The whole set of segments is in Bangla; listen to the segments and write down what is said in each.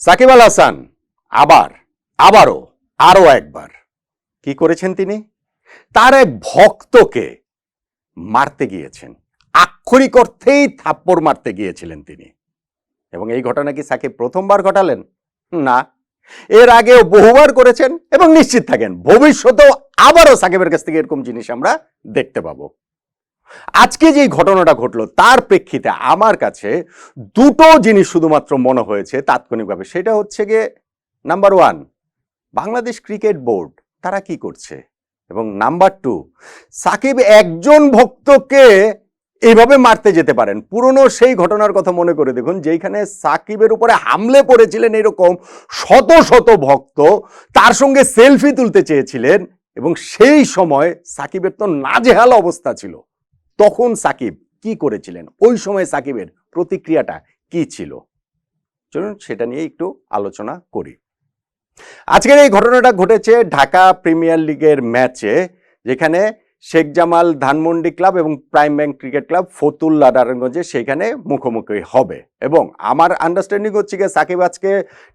সাকিব আল হাসান, আবার, আবারও, আরও একবার। কি করেছেন তিনি? তার এক ভক্তকে মারতে গিয়েছেন। আক্ষরিক অর্থেই থাপ্পড় মারতে গিয়েছিলেন তিনি। এবং এই ঘটনা কি সাকিব প্রথমবার ঘটালেন? না। এর আগেও বহুবার করেছেন এবং নিশ্চিত থাকেন, ভবিষ্যতেও আবারও সাকিবের কাছ থেকে এরকম জিনিস আমরা দেখতে পাবো। আজকে যে ঘটনাটা ঘটলো, তার প্রেক্ষিতে আমার কাছে দুটো জিনিস শুধুমাত্র মনে হয়েছে তাৎক্ষণিকভাবে। সেটা হচ্ছে গিয়ে number one Bangladesh cricket board তারা কি করছে? এবং নাম্বার টু সাকিব একজন ভক্তকে এইভাবে মারতে যেতে পারেন। পুরনো সেই ঘটনার কথা মনে করে দেখুন, যেইখানে সাকিবের উপরে হামলে পড়েছিলেন এরকম শত শত ভক্ত, তার সঙ্গে সেলফি তুলতে চেয়েছিলেন এবং সেই সময় সাকিবের তো নাজেহাল অবস্থা ছিল। তখন সাকিব কি করেছিলেন? ওই সময় সাকিবের প্রতিক্রিয়াটা কি ছিল? চলুন সেটা নিয়ে একটু আলোচনা করি। আজকের এই ঘটনাটা ঘটেছে ঢাকা প্রিমিয়ার লিগের ম্যাচে, যেখানে শেখ জামাল ধানমন্ডি ক্লাব এবং prime bank cricket club Fatullah নারায়ণগঞ্জে সেখানে মুখোমুখি হবে। এবং আমার আন্ডারস্ট্যান্ডিং হচ্ছে গিয়ে সাকিব আজকে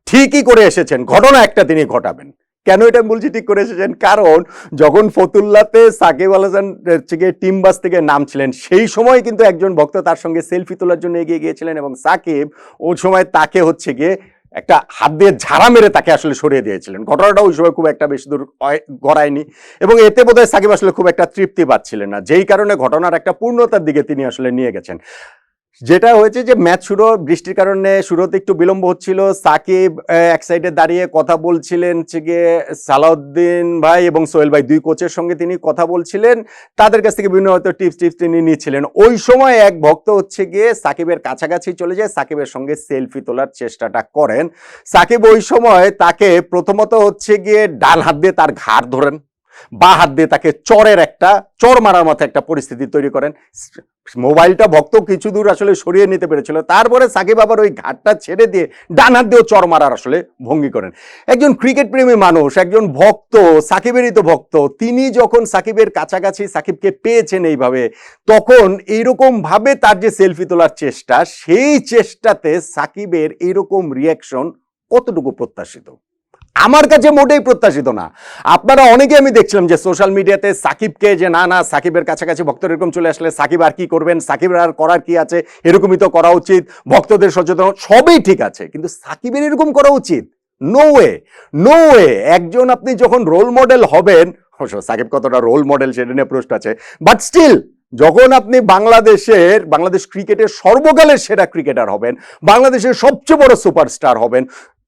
ঠিকই করে এসেছেন। ঘটনা একটা তিনি ঘটাবেন। কেন এটা বলছি ঠিক করে এসেছেন? কারণ যখন ফতুল্লাতে সাকিব আল হাসান গিয়ে টিম বাস থেকে নামছিলেন, সেই সময় কিন্তু একজন ভক্ত তার সঙ্গে সেলফি তোলার জন্য এগিয়ে গিয়েছিলেন এবং সাকিব ওই সময় তাকে হচ্ছে গিয়ে একটা হাত দিয়ে ঝাড়া মেরে তাকে আসলে সরিয়ে দিয়েছিলেন। ঘটনাটা ওই সময় খুব একটা বেশি দূর গড়ায়নি এবং এতে বোধহয় সাকিব আসলে খুব একটা তৃপ্তি পাচ্ছিলেন না। যেই কারণে ঘটনার একটা পূর্ণতার দিকে তিনি আসলে নিয়ে গেছেন। যেটা হয়েছে যে ম্যাচ শুরু বৃষ্টির কারণে শুরুতে একটু বিলম্ব হচ্ছিল। সাকিব এক সাইডে দাঁড়িয়ে কথা বলছিলেন গিয়ে সালাউদ্দিন ভাই এবং সোহেল ভাই, দুই কোচের সঙ্গে তিনি কথা বলছিলেন। তাদের কাছ থেকে বিভিন্ন হয়তো টিপস টিপস তিনি নিচ্ছিলেন। ওই সময় এক ভক্ত হচ্ছে গিয়ে সাকিবের কাছাকাছি চলে যায়, সাকিবের সঙ্গে সেলফি তোলার চেষ্টাটা করেন। সাকিব ওই সময় তাকে প্রথমত হচ্ছে গিয়ে ডান হাত দিয়ে তার ঘাড় ধরেন। বা হাত দিয়ে তাকে চরের একটা, চর মারার মতো একটা পরিস্থিতি তৈরি করেন। মোবাইলটা ভক্ত কিছু দূর আসলে সরিয়ে নিতে পেরেছিল। তারপরে সাকিব আবার ওই ঘাটটা ছেড়ে দিয়ে ডান হাত দিয়েও চর মারার আসলে ভঙ্গি করেন। একজন ক্রিকেট প্রেমী মানুষ, একজন ভক্ত, সাকিবেরই তো ভক্ত, তিনি যখন সাকিবের কাছাকাছি সাকিবকে পেয়েছেন এইভাবে, তখন এইরকম ভাবে তার যে সেলফি তোলার চেষ্টা, সেই চেষ্টাতে সাকিবের এইরকম রিয়াকশন কতটুকু প্রত্যাশিত? আমার কাছে মোটেই প্রত্যাশিত না। আপনারা অনেকে আমি দেখছিলাম যে সোশ্যাল মিডিয়াতে সাকিবকে যে না না, সাকিবের কাছাকাছি ভক্ত এরকম চলে আসলে সাকিব আর কি করবেন সাকিবের আর করার কি আছে, এরকমই তো করা উচিত, ভক্তদের সচেতন সবই ঠিক আছে, কিন্তু সাকিবের এরকম করা উচিত? নো ওয়ে নো ওয়ে একজন আপনি যখন রোল মডেল হবেন সাকিব কতটা রোল মডেল সেটা নিয়ে প্রশ্ন আছে বাট স্টিল যখন আপনি বাংলাদেশের, বাংলাদেশ ক্রিকেটের সর্বকালের সেরা ক্রিকেটার হবেন, বাংলাদেশের সবচেয়ে বড় সুপারস্টার হবেন,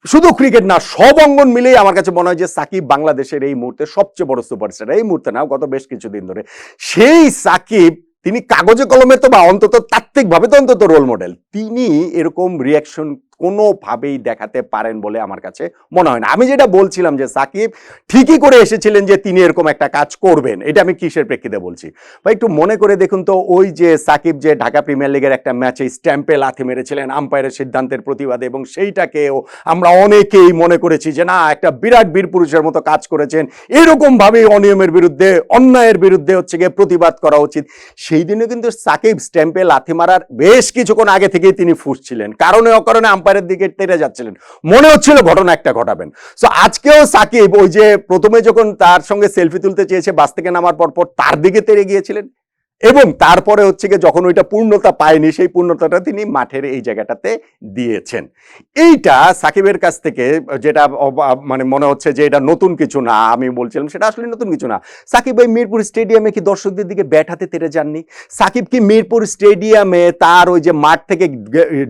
শুধু ক্রিকেট না, সব অঙ্গন মিলেই আমার কাছে মনে হয় যে সাকিব বাংলাদেশের এই মুহূর্তে সবচেয়ে বড় সুপারস্টার। এই মুহূর্তে না, গত বেশ কিছুদিন ধরে। সেই সাকিব, তিনি কাগজে কলমে তো বা অন্তত তাত্ত্বিকভাবে তো অন্তত রোল মডেল তিনি এরকম রিয়াকশন কোনোভাবেই দেখাতে পারেন বলে আমার কাছে মনে হয় না। আমি যেটা বলছিলাম যে সাকিব ঠিকই করে এসেছিলেন যে তিনি এরকম একটা কাজ করবেন, এটা আমি কিসের প্রেক্ষিতে বলছি? বা একটু মনে করে দেখুন তো, ওই যে সাকিব যে ঢাকা প্রিমিয়ার লিগের একটা ম্যাচে স্ট্যাম্পে লাথি মেরেছিলেন আম্পায়ারের সিদ্ধান্তের প্রতিবাদে, এবং সেইটাকেও আমরা অনেকেই মনে করেছি যে না, একটা বিরাট বীর পুরুষের মতো কাজ করেছেন এরকম ভাবে অনিয়মের বিরুদ্ধে, অন্যায়ের বিরুদ্ধে হচ্ছে গিয়ে প্রতিবাদ করা উচিত। সেই দিনে কিন্তু সাকিব স্ট্যাম্পে লাথি মারার বেশ কিছুক্ষণ আগে থেকেই তিনি ফুসছিলেন। কারণে অকারণে আম্পায়ারের দিকে তেরে যাচ্ছিলেন। মনে হচ্ছিল ঘটনা একটা ঘটাবেন। সো আজকেও সাকিব ওই যে প্রথমে যখন তার সঙ্গে সেলফি তুলতে চেয়েছে, বাস থেকে নামার পর পর তার দিকে তেরে গিয়েছিলেন। এবং তারপরে হচ্ছে গিয়ে যখন ওইটা পূর্ণতা পায়নি, সেই পূর্ণতাটা তিনি মাঠের এই জায়গাটাতে দিয়েছেন। এইটা সাকিবের কাছ থেকে যেটা মানে মনে হচ্ছে যে এটা নতুন কিছু না, আমি বলছিলাম সেটা আসলে নতুন কিছু না। সাকিব ওই মিরপুর স্টেডিয়ামে কি দর্শকদের দিকে ব্যাট হাতে তেরে যাননি? সাকিব কি মিরপুর স্টেডিয়ামে তার ওই যে মাঠ থেকে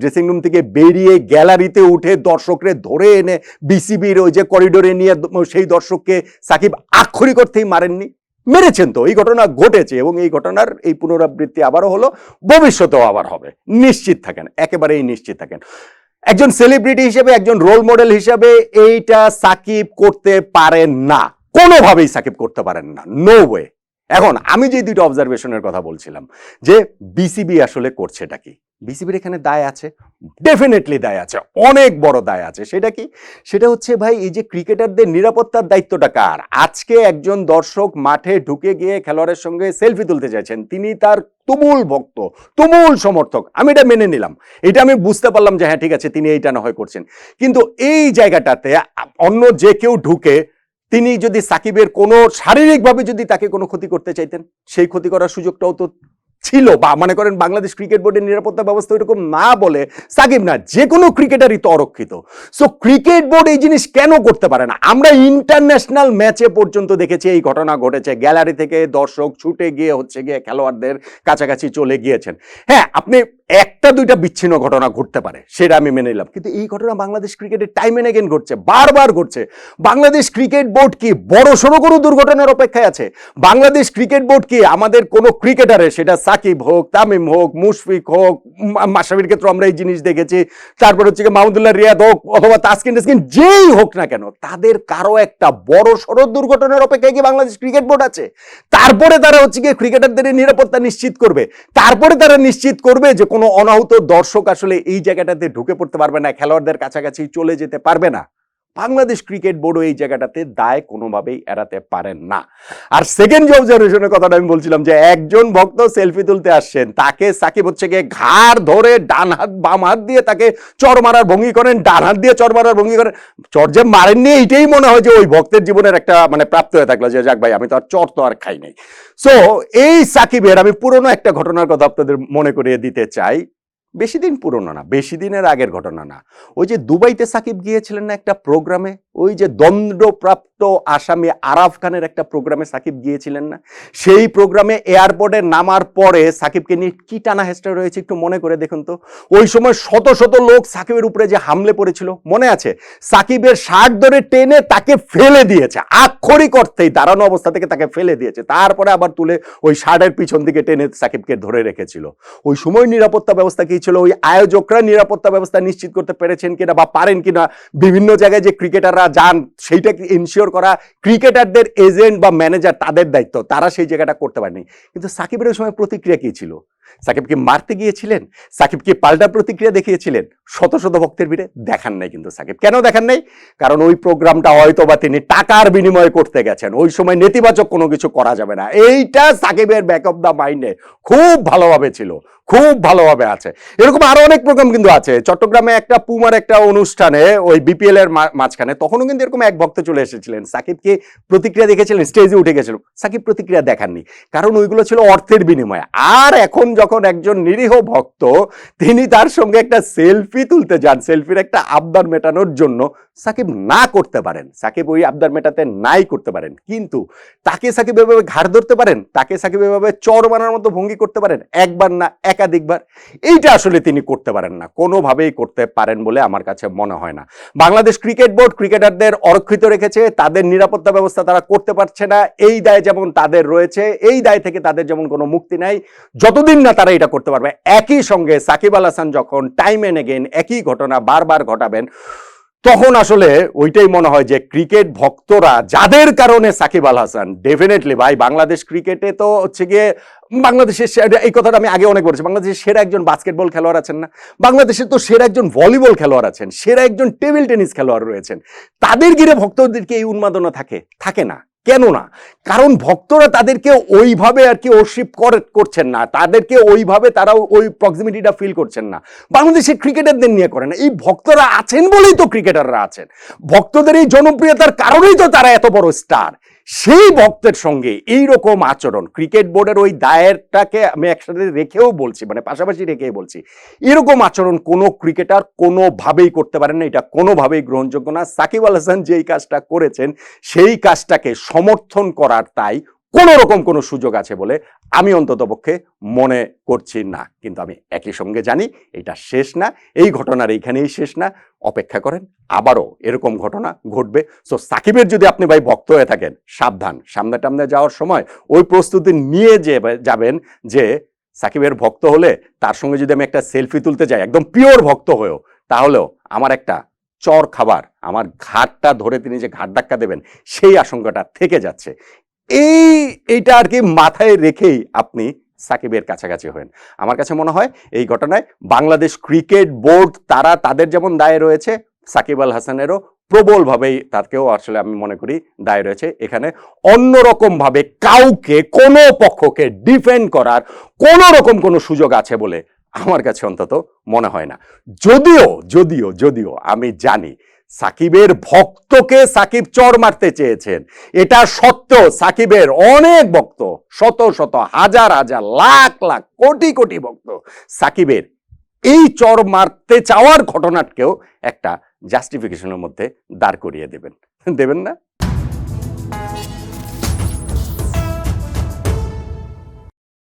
ড্রেসিং রুম থেকে বেরিয়ে গ্যালারিতে উঠে দর্শকরে ধরে এনে বিসিবির ওই যে করিডোরে নিয়ে সেই দর্শককে সাকিব আক্ষরিক অর্থেই মারেননি? মেরেছেন তো, এই ঘটনা ঘটেছে এবং এই ঘটনার এই পুনরাবৃত্তি আবারও হলো, ভবিষ্যতেও আবার হবে। নিশ্চিত থাকেন, একেবারেই নিশ্চিত থাকেন। একজন সেলিব্রিটি হিসেবে, একজন রোল মডেল হিসেবে এইটা সাকিব করতে পারেন না। কোনোভাবেই সাকিব করতে পারেন না নো ওয়ে এখন আমি যে দুইটা অবজারভেশনের কথা বলছিলাম, যে বিসিবি আসলে করছেটা কি? বিসিবির এখানে দায় আছে ডেফিনেটলি দায় আছে, অনেক বড় দায় আছে। সেটা কি? সেটা হচ্ছে ভাই, এই যে ক্রিকেটারদের নিরাপত্তার দায়িত্বটা কার? আজকে একজন দর্শক মাঠে ঢুকে গিয়ে খেলোয়াড়ের সঙ্গে সেলফি তুলতে চাইছেন, তিনি তার তুমুল ভক্ত, তুমুল সমর্থক। আমি এটা মেনে নিলাম। এটা আমি বুঝতে পারলাম যে হ্যাঁ ঠিক আছে, তিনি এইটা না হয় করছেন। কিন্তু এই জায়গাটাতে অন্য যে কেউ ঢুকে, তিনি যদি সাকিবের কোনো শারীরিকভাবে যদি তাকে কোনো ক্ষতি করতে চাইতেন, সেই ক্ষতি করার সুযোগটাও তো ছিল বা মনে করেন বাংলাদেশ ক্রিকেট বোর্ডের নিরাপত্তা ব্যবস্থা এরকম না বলে সাকিব না, যে কোনো ক্রিকেটারই তো অরক্ষিত। সো ক্রিকেট বোর্ড এই জিনিস কেন করতে পারে না? আমরা ইন্টারন্যাশনাল ম্যাচে পর্যন্ত দেখেছি এই ঘটনা ঘটেছে। গ্যালারি থেকে দর্শক ছুটে গিয়ে হচ্ছে গিয়ে খেলোয়াড়দের কাছাকাছি চলে গিয়েছেন। হ্যাঁ আপনি একটা দুইটা বিচ্ছিন্ন ঘটনা ঘটতে পারে, সেটা আমি মেনে নিলাম। কিন্তু এই ঘটনা বাংলাদেশ ক্রিকেটের টাইম এন্ড এগেন ঘটছে, বারবার ঘটছে। বাংলাদেশ ক্রিকেট বোর্ড কি বড় সড়ো কোনো দুর্ঘটনার অপেক্ষায় আছে? বাংলাদেশ ক্রিকেট বোর্ড কি আমাদের কোনো ক্রিকেটারে সেটা সাকিব হোক, তামিম হোক, মুশফিক হোক, মা- মাশরাফির ক্ষেত্রে আমরা এই জিনিস দেখেছি। তারপর হচ্ছে কি মাহমুদুল্লাহ রিয়াদ হোক, অথবা তাসকিন টাসকিন যেই হোক না কেন, তাদের কারও একটা বড় সড়ো দুর্ঘটনার অপেক্ষায় কি বাংলাদেশ ক্রিকেট বোর্ড আছে? তারপরে তারা হচ্ছে গিয়ে ক্রিকেটারদের নিরাপত্তা নিশ্চিত করবে। তারপরে তারা নিশ্চিত করবে যে কোনো অনাহুত দর্শক আসলে এই জায়গাটাতে ঢুকে পড়তে পারবে না, খেলোয়াড়দের কাছাকাছি চলে যেতে পারবে না। বাংলাদেশ ক্রিকেট বোর্ডও এই জায়গাটাতে দায় কোনোভাবেই এড়াতে পারেন না। আর সেকেন্ড যে অবজারভেশনের কথাটা আমি বলছিলাম যে একজন ভক্ত সেলফি তুলতে আসছেন, তাকে সাকিব হচ্ছে গিয়ে ঘাড় ধরে ডান হাত, বাম হাত দিয়ে তাকে চর মারার ভঙ্গি করেন, ডান হাত দিয়ে চর মারার ভঙ্গি করেন। চর যে মারেননি, এইটাই মনে হয় যে ওই ভক্তের জীবনের একটা মানে প্রাপ্ত হয়ে থাকল যে, যাক ভাই, আমি তো আর চর তো আর খাই নাই। সো এই সাকিবের আমি পুরনো একটা ঘটনার কথা আপনাদের মনে করিয়ে দিতে চাই। বেশি দিন পুরনো না, বেশি দিনের আগের ঘটনা না। ওই যে দুবাইতে সাকিব গিয়েছিলেন না একটা প্রোগ্রামে? ওই যে দণ্ডপ্রাপ্ত আসামি আরাফ খানের একটা প্রোগ্রামে সাকিব গিয়েছিলেন না? সেই প্রোগ্রামে এয়ারপোর্টে নামার পরে সাকিবকে নিয়ে কি টানা হেস্টা রয়েছে একটু মনে করে দেখুন তো। ওই সময় শত শত লোক সাকিবের উপরে যে হামলে পড়েছিল, মনে আছে? সাকিবের শার্ট ধরে টেনে তাকে ফেলে দিয়েছে, আক্ষরিক অর্থেই দাঁড়ানো অবস্থা থেকে তাকে ফেলে দিয়েছে। তারপরে আবার তুলে ওই শার্টের পিছন দিকে টেনে সাকিবকে ধরে রেখেছিল। ওই সময় নিরাপত্তা ব্যবস্থা কী ছিল? ওই আয়োজকরা নিরাপত্তা ব্যবস্থা নিশ্চিত করতে পেরেছেন কিনা বা পারেন কিনা? বিভিন্ন জায়গায় যে ক্রিকেটাররা যান সেইটা ইনশিওর করা ক্রিকেটারদের এজেন্ট বা ম্যানেজার তাদের দায়িত্ব, তারা সেই জায়গাটা করতে পারেনি। কিন্তু সাকিবের ওই সময় প্রতিক্রিয়া কি ছিল? সাকিব কি মারতে গিয়েছিলেন, সাকিবকে পাল্টা প্রতিক্রিয়া দেখিয়েছিলেন, শত শত ভক্তের ভিড়ে দেখান নাই কিন্তু সাকিব। কেন দেখান নাই? কারণ ওই প্রোগ্রামটা হয়তো বা তিনি টাকার বিনিময়ে করতে গেছেন। ওই সময় নেতিবাচক কোনো কিছু করা যাবে না। এইটা সাকিবের ব্যাক অফ দ্য মাইন্ডে খুব ভালোভাবে ছিল, খুব ভালোভাবে আছে। এরকম আরও অনেক প্রোগ্রাম কিন্তু আছে। চট্টগ্রামে একটা পুমার একটা অনুষ্ঠানে ওই বিপিএল এর মাঝখানে তখনও কিন্তু এরকম এক ভক্ত চলে এসেছিলেন। সাকিবকে প্রতিক্রিয়া দেখেছিলেন স্টেজে উঠে গেছিল। সাকিব প্রতিক্রিয়া দেখাননি। কারণ ওইগুলো ছিল অর্থের বিনিময়ে। আর এখন যখন একজন নিরীহ ভক্ত, তিনি তার সঙ্গে একটা সেলফি তুলতে যান। সেলফির একটা আবদার মেটানোর জন্য সাকিব না করতে পারেন, সাকিব ওই আবদার মেটাতে নাই করতে পারেন, কিন্তু তাকে সাকিব এভাবে ঘাড় ধরতে পারেন, তাকে সাকিব এভাবে চর বানার মতো ভঙ্গি করতে পারেন, একবার না একাধিকবার, এইটা আসলে তিনি করতে পারেন না, কোনোভাবেই করতে পারেন বলে আমার কাছে মনে হয় না। বাংলাদেশ ক্রিকেট বোর্ড ক্রিকেটারদের অরক্ষিত রেখেছে, তাদের নিরাপত্তা ব্যবস্থা তারা করতে পারছে না, এই দায় যেমন তাদের রয়েছে, এই দায় থেকে তাদের যেমন কোনো মুক্তি নাই, যতদিন না তারা এটা করতে পারবে, একই সঙ্গে সাকিব আল হাসান যখন টাইম এন এগেন একই ঘটনা বারবার ঘটাবেন তখন আসলে ওইটাই মনে হয় যে ক্রিকেট ভক্তরা যাদের কারণে সাকিব আল হাসান ডেফিনেটলি ভাই বাংলাদেশ ক্রিকেটে তো হচ্ছে গিয়ে বাংলাদেশের এই কথাটা আমি আগে অনেক বলেছি, বাংলাদেশের সেরা একজন বাস্কেটবল খেলোয়াড় আছেন না। বাংলাদেশের তো সেরা একজন ভলিবল খেলোয়াড় আছেন, সেরা একজন টেবিল টেনিস খেলোয়াড় রয়েছেন। তাদের ঘিরে ভক্তদেরকে এই উন্মাদনা থাকে থাকে না। কেন না কারণ ভক্তরা তাদেরকে ওইভাবে আর কি ওরশিপ করছেন না। তাদেরকে ওইভাবে তারা ওই প্রক্সিমিটিটা ফিল করছেন না। বাংলাদেশে ক্রিকেটারদের নিয়ে করে না। এই ভক্তরা আছেন বলেই তো ক্রিকেটাররা আছেন। ভক্তদের এই জনপ্রিয়তার কারণেই তো তারা এত বড় স্টার সেই ভক্তের সঙ্গে এই রকম আচরণ। ক্রিকেট বোর্ডের ওই দায়েরটাকে আমি একসাথে রেখেও বলছি মানে পাশাপাশি রেখেই বলছি। এরকম আচরণ কোনো ক্রিকেটার কোনোভাবেই করতে পারেন না, এটা কোনোভাবেই গ্রহণযোগ্য না। সাকিব আল হাসান যেই কাজটা করেছেন, সেই কাজটাকে সমর্থন করার তাই কোনো রকম কোনো সুযোগ আছে বলে আমি অন্ততপক্ষে মনে করছি না। কিন্তু আমি একই সঙ্গে জানি এটা শেষ না, এই ঘটনার এইখানেই শেষ না। অপেক্ষা করেন, আবারও এরকম ঘটনা ঘটবে। সো সাকিবের যদি আপনি ভাই ভক্ত হয়ে থাকেন, সাবধান। সামনে টামনে যাওয়ার সময় ওই প্রস্তুতি নিয়ে যে যাবেন যে সাকিবের ভক্ত হলে তার সঙ্গে যদি আমি একটা সেলফি তুলতে যাই, একদম পিওর ভক্ত হয়েও, তাহলেও আমার একটা চর খাবার, আমার ঘাটটা ধরে তিনি যে ঘাট ধাক্কা দেবেন, সেই আশঙ্কাটা থেকে যাচ্ছে। এই, এইটা আর কি মাথায় রেখেই আপনি সাকিবের কাছাকাছি হন আমার কাছে মনে হয় এই ঘটনায় বাংলাদেশ ক্রিকেট বোর্ড তারা তাদের যেমন দায়ে রয়েছে, সাকিব আল হাসানেরও প্রবলভাবেই তাকেও আসলে আমি মনে করি দায় রয়েছে। এখানে অন্যরকমভাবে কাউকে, কোনো পক্ষকে ডিফেন্ড করার কোনো রকম কোনো সুযোগ আছে বলে আমার কাছে অন্তত মনে হয় না। যদিও যদিও যদিও আমি জানি সাকিবের ভক্তকে সাকিব চর মারতে চেয়েছেন। এটা সত্য সাকিবের অনেক ভক্ত, শত শত, হাজার হাজার, লাখ লাখ, কোটি কোটি ভক্ত সাকিবের এই চর মারতে চাওয়ার ঘটনাটকেও একটা জাস্টিফিকেশনের মধ্যে দাঁড় করিয়ে দেবেন। দেবেন না?